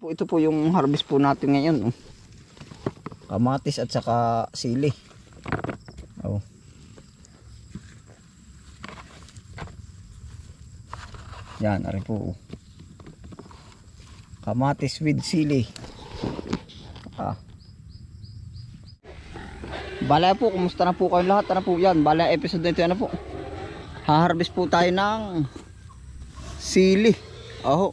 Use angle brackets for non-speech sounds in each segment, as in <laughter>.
Po, ito po yung harvest po natin ngayon. Oh. Kamatis at saka sili. Oh. Yan, ari po. oh. Kamatis with sili. Ah. Bala po, kumusta na po kayo lahat? Ano po yan? Bala episode na ito, ano po? Haharvest po tayo ng sili. Oh.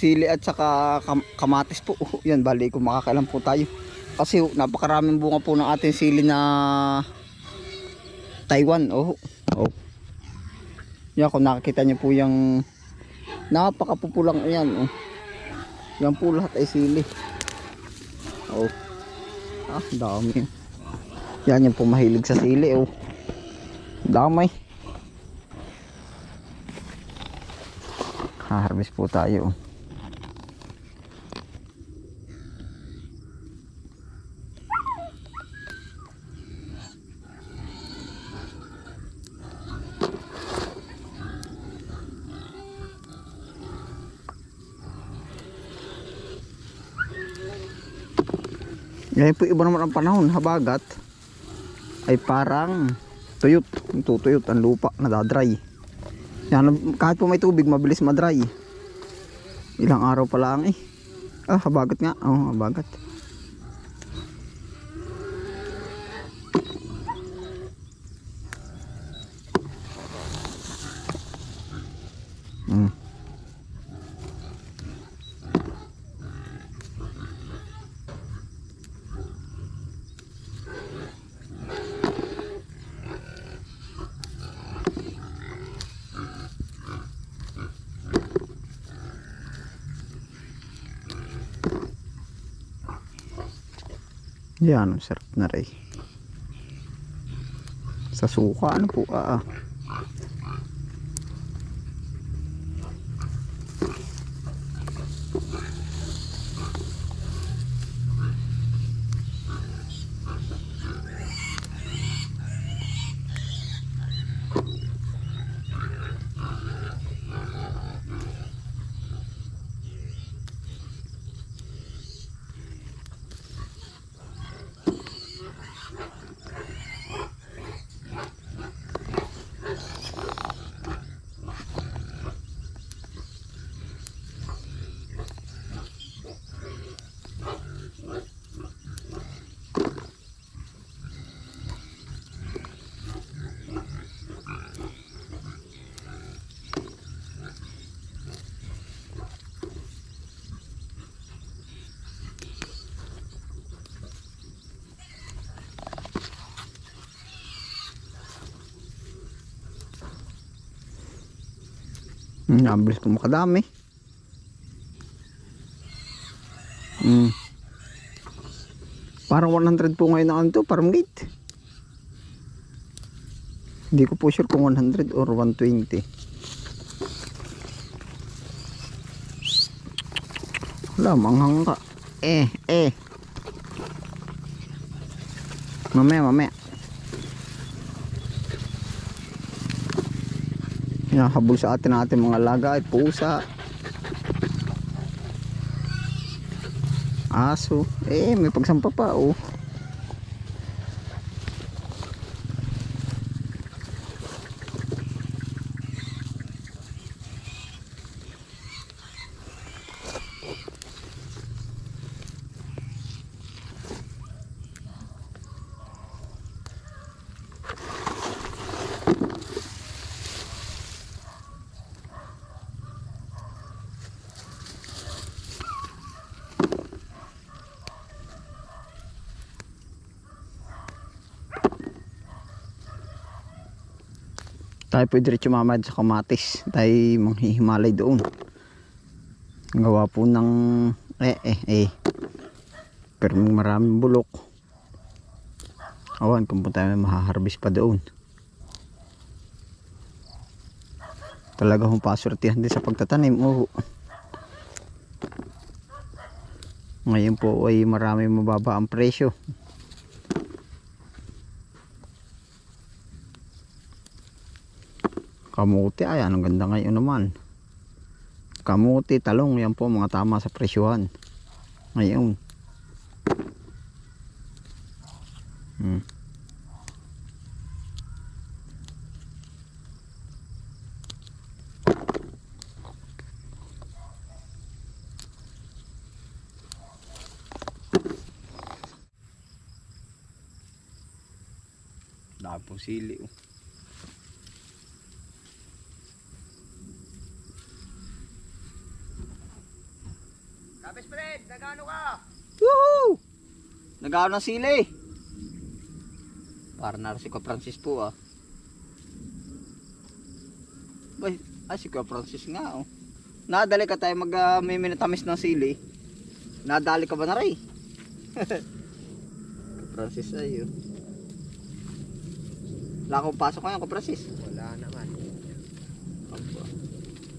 Sili at saka kam- kamatis po. <laughs> Oh, yan, bali kung makakailan po tayo. Kasi oh, napakaraming bunga po ng ating sili na Taiwan. Oh. Oh. Yan, kung nakikita niyo po yung napakapupulang yan. Oh. Yan po lahat ay sili. Oh. Ah, dami. Yan yung po mahilig sa sili. Oh. Damay. Harvest po tayo. Ngayon po iba naman ang panahon, habagat ay parang tuyot, tutuyot ang lupa, nadadry. Yan, kahit po may tubig, mabilis madry. Ilang araw pa lang eh. Ah, habagat nga. Oh, habagat. Yan, ang sarap na rin. Sa suka, ano po, ah. ah. Nabilis ko makadami. Hmm. Parang 100 po ngayon ang to, parang gate. Hindi ko po sure kung 100 or 120. Wala, manghang ka. Eh, eh. Mamaya, mamaya. Hinahabol sa atin ang ating mga laga ay pusa. Aso. Eh, may pagsampa pa oh. Tayo pwede diretso mamad sa kamatis. Tayo manghihimalay doon. Ang gawa po ng eh eh eh. Pero maraming bulok. Awan kung po tayo mahaharbis pa doon. Talaga hong pasortihan din sa pagtatanim oh. ngayon po ay marami mababa ang presyo kamuti ay anong ganda ngayon naman kamuti, talong, yan po mga tama sa presyuhan. Ngayon. Hmm. Dami pong sili. Oh. Kapis friend, nagano ka? Woohoo! Nagawa ng sili. Para na si Kuya Francis po ah. Bay, ay si Kuya Francis nga oh. Nadali ka tayo mag uh, may minatamis ng sili. Nadali ka ba na rin? <laughs> Kuya Francis ay oh. Wala akong pasok ngayon Kuya Francis. Wala naman.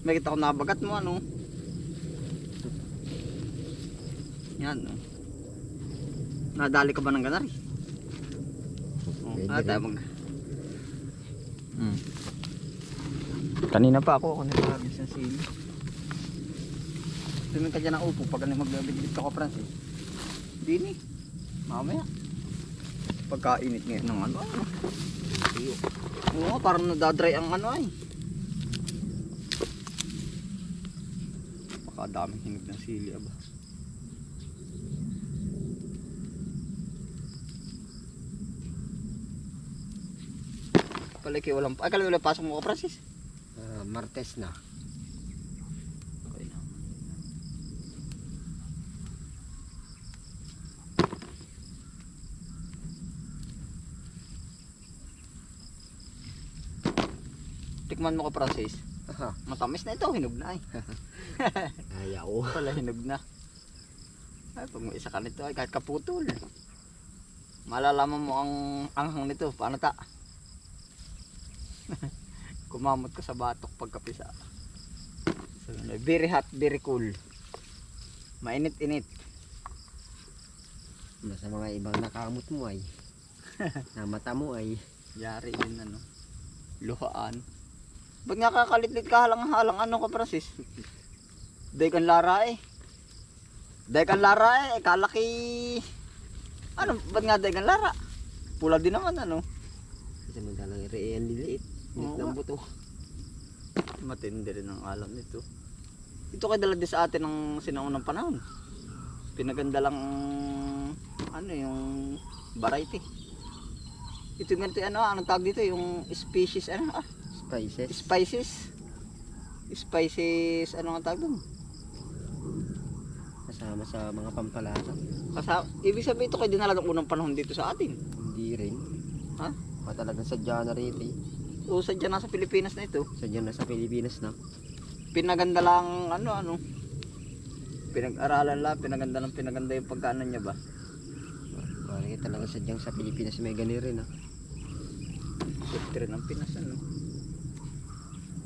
May kita ko nabagat mo ano. Yan oh. Nadali ka ba ng ganari? Oh, Pwede ah, tayo mag... Hmm. Kanina pa ako, ako nagkagis ng sili. Tuming ka dyan ng upo pag ano magbibigit ka ko, Francis. Hindi ni. Mamaya. Pagkainit ngayon ng ano. ano. Oo, parang nadadry ang ano ay. Baka daming hinog ng sili aba. Palagi walang ay kala wala pasok mo ka Francis. Ah, Martes na. Okay na. Tikman mo ka Francis. Aha. Matamis na ito, hinog na ay. <laughs> Ayaw. Wala hinog na. Ay, pag may isa ka nito ay kahit kaputol. Malalaman mo ang anghang nito. Paano ta? <laughs> Kumamot ka sa batok pagkapisa. So, ano, very hot, very cool. Mainit-init. Sa mga ibang nakamot mo ay. <laughs> Namata mo ay. Yari yun ano. Luhaan. Ba't nga kakalitlit ka halang-halang ano ka Francis? Day kan lara eh. Day kan lara eh. Kalaki. Ano? Ba't nga day kan lara? Pula din naman ano. Samantalang iriyan liliit. Liit ng buto. Matindi rin ang alam nito. Ito kay dala din sa atin ng sinaunang panahon. Pinaganda lang ano yung variety. Ito ganito ano, anong tawag dito yung species ano ah, Spices. spices. Spices ano ang tawag doon? Kasama sa mga pampalasa. Kasi ibig sabihin ito kay dinala ng unang panahon dito sa atin. Hindi rin. Ha? Pa talagang sadya na rin eh. O sadya nasa Pilipinas na ito. Sadya na sa Pilipinas na. Pinaganda lang ano ano. Pinag-aralan lang, pinaganda lang pinaganda yung pagkaano niya ba? Parang talaga sadyang sa Pilipinas may gani rin ah. Rin ang Pinas ano.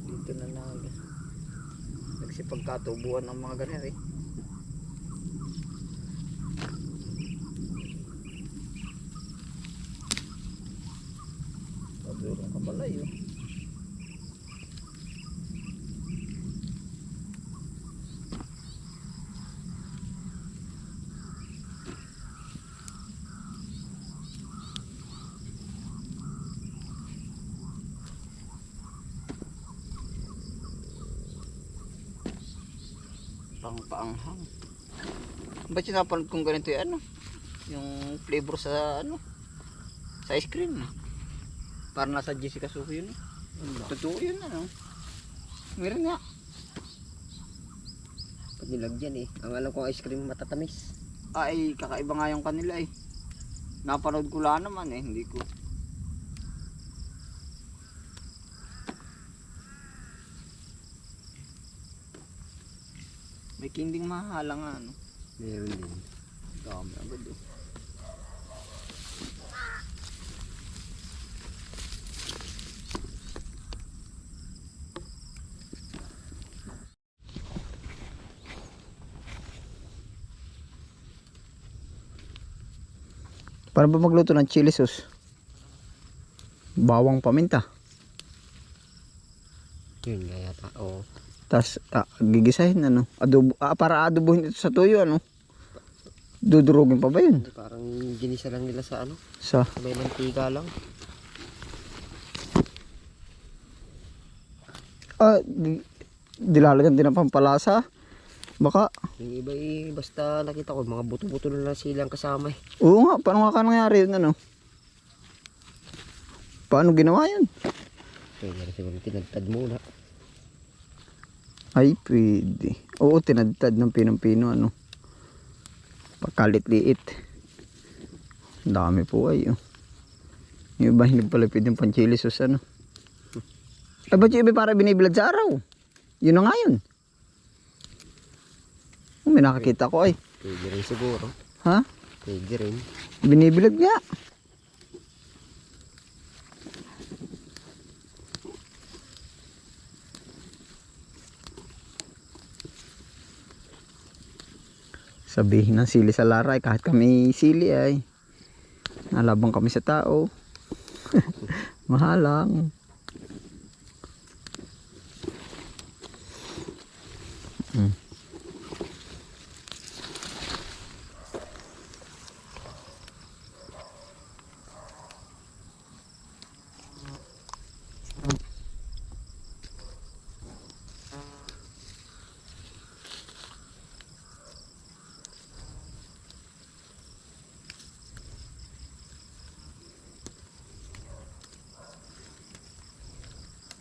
Dito na nag nagsipagkatubuan ng mga ganyan eh. Padurong ka pala yun. Pang paanghang. Ba't sinapanood kong ganito yung ano? Yung flavor sa ano? Sa ice cream. Para nasa Jessica Suho yun. eh. Totoo yun ano. Meron nga. Pag nilagyan eh. Ang alam ko ice cream matatamis. Ay, kakaiba nga yung kanila eh. Napanood ko lang naman eh, hindi ko. May kinding mahala nga ano. Meron din. Dami agad oh. Paano ba magluto ng chili sauce? Bawang paminta. Yun nga yata. Oo. Tapos ah, gigisahin ano. Adobo, ah, para adobohin ito sa tuyo ano. Dudurugin pa ba yun? Hindi, Parang ginisa lang nila sa ano. Sa May mantika lang. ah, di- dilalagyan din ng pampalasa. Baka, Yung iba eh, basta nakita ko, mga buto-buto na lang silang kasama eh. oo nga, paano nga ka nangyari yun ano? Paano ginawa yun? Kaya nga siguro tinagtad muna. Ay, pwede. Oo, tinadtad ng pinang-pino, ano. Pagkalit-liit. Ang dami po ay, oh. Yung iba hindi pala pwede yung panchili sauce, ano. <laughs> Ay, ba't yung iba para binibilad sa araw? Yun na nga yun. Oh, may nakakita ko ay. Pwede rin siguro. Ha? Pwede rin. Binibilad nga. Sabihin ng sili sa laray kahit kami sili ay nalabang kami sa tao. <laughs> Mahalang.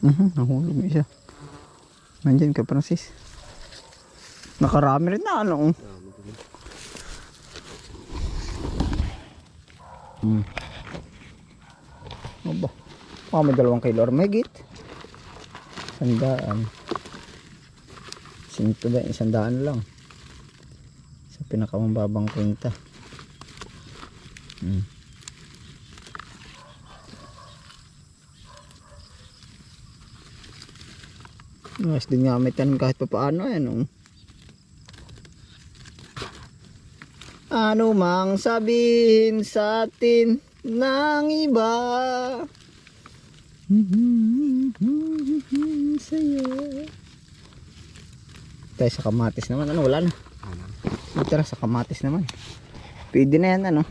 Mhm, nahulog isa. Ka, Francis. Nakarami rin na, ano. Hmm. Aba. Baka may dalawang kilo or megit. Sandaan. Sinto ba? Isang daan lang. Sa pinakamababang kwenta. Hmm. Mas din nga may tanim kahit pa paano yan. Oh. Ano mang sabihin sa atin ng iba Sa'yo Tayo sa kamatis naman ano wala na? Tara sa kamatis naman Pwede na yan ano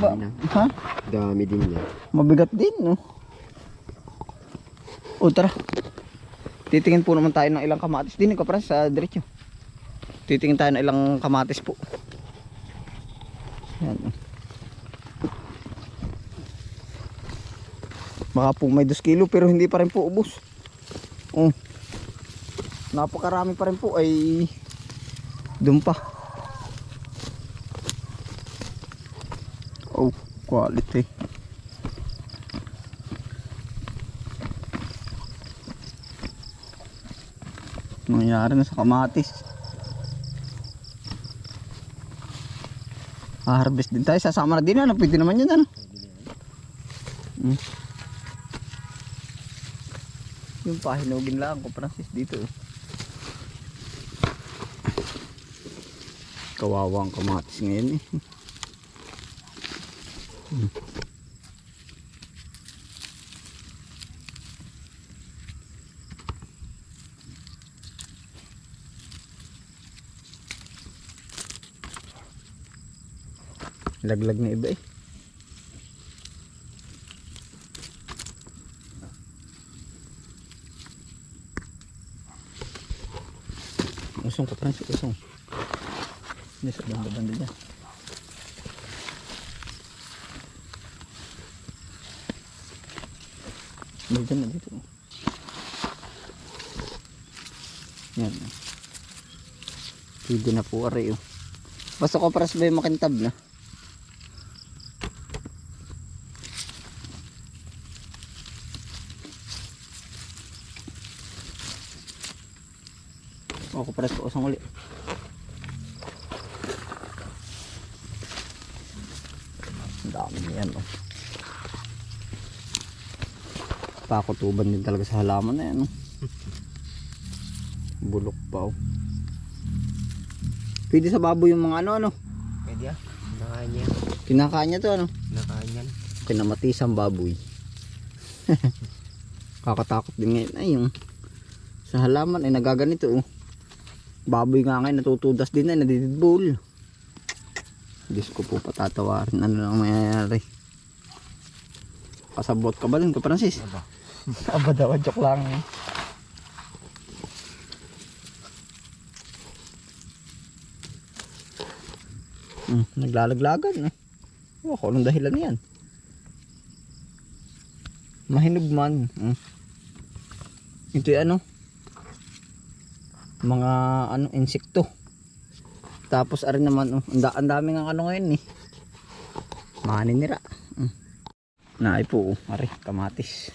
Dami na. Ha? Dami din yan. Mabigat din no O tara Titingin po naman tayo ng ilang kamatis din ko para sa diretso Titingin tayo ng ilang kamatis po Yan. Baka po may 2 kilo pero hindi pa rin po ubos. Oh. Napakarami pa rin po ay doon pa. Oh, quality. Nangyari na sa kamatis. Harvest din tayo. Sasama na din ano. Pwede naman yun ano. Hmm. Yung pahinugin lang ko Francis dito. eh. Kawawang kamatis ngayon eh. Hmm. Laglag na iba eh. Usong ka Francis, usong. Hindi sa banda-banda dyan. Dito na dito. Yan. Pwede na po aray oh. Basta ko paras ba yung makintab na? Ako paras ko usang ulit. Ang dami niyan oh. Pakutuban din talaga sa halaman na yan oh. <laughs> Bulok pa oh. Pwede sa baboy yung mga ano ano. Pwede ah. Kinakain niya to ano. Nakain yan. Kinamatisang baboy. <laughs> Kakatakot din ngayon ay yung Sa halaman ay nagaganito oh. Baboy nga ngayon natutudas din ay nadidibol. Diyos ko po patatawarin. Ano lang mayayari. Kasabot ka ba dun ka Francis? Aba. <laughs> Aba daw, joke lang. Hmm, naglalaglagan eh. Oh, kung anong dahilan yan. Mahinog man. Hmm. Ito ano? Mga ano, insekto. Tapos arin naman, oh, ang da- ang dami ng ano ngayon eh. Maninira. Hmm. Naay po, oh, ari, kamatis.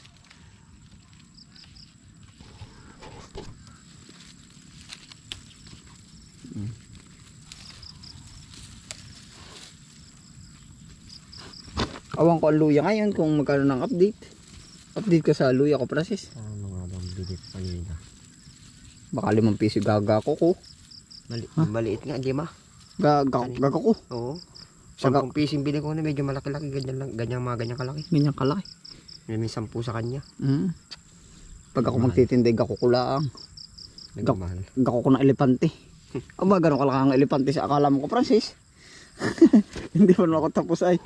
Awan ko ang luya ngayon kung magkano ng update. Update ka sa luya ko, Francis. Ano nga bang bilit pa yun ah. Baka limang piso gaga ko ko. Mali maliit nga, di ba? Gaga, gaga ko. Oo. Sampung pising bili ko na medyo malaki-laki, ganyan lang, ganyan mga ganyan kalaki. Ganyan kalaki. May, may sampu sa kanya. Mm. Pag ako magtitindig, ako kulaang. Nagmamahal. Gako ko ng elepante. <laughs> Aba, ganun kalaki ang elepante sa akala mo ko, Francis. <laughs> Hindi pa ako tapos ay.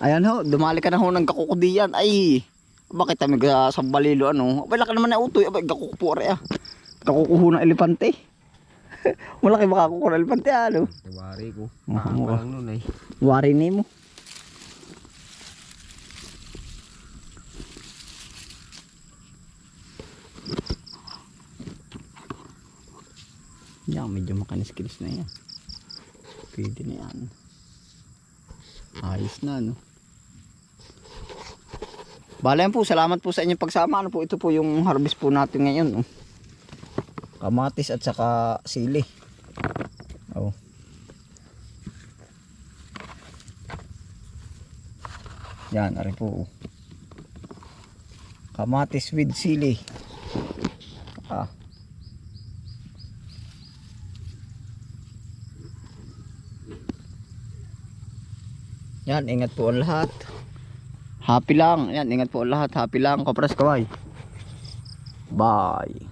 Ayan ho, dumali ka na ho ng kakukudiyan. Ay, bakit kami sa sa balilo ano? Abay, laki naman na utoy. Abay, kakukupore ah. Kakukuho ng elepante. <laughs> Malaki ba kakukuha ng elepante ano? Tawari ko. Oo. Mahal pa lang nun ay. Wari ni mo. Yan, medyo makanis-kinis na yan. Pwede na yan. Ayos na, no? Bala yan po, salamat po sa inyong pagsama. Ano po, ito po yung harvest po natin ngayon. Oh. Kamatis at saka sili. Oh. Yan, ari po. Kamatis with sili. Ah. Yan, ingat po ang lahat. Happy lang. Yan, ingat po ang lahat. Happy lang. Kapras kaway. Bye.